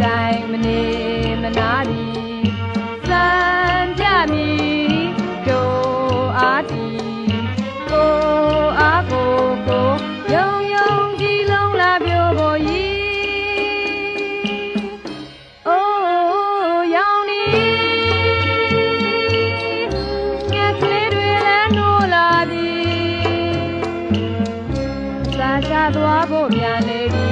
တိုင်မနေမနာသည်စံပြမီတို့အားတီကိုအားကိုကိုယုံယုံဒီလုံးလာပြိုပေါ်ကြီးအိုးရောင်နီငါကလေးတွေလည်းနိုးလာသည်စာချသွားဖို့ပြန်နေသည်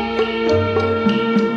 Música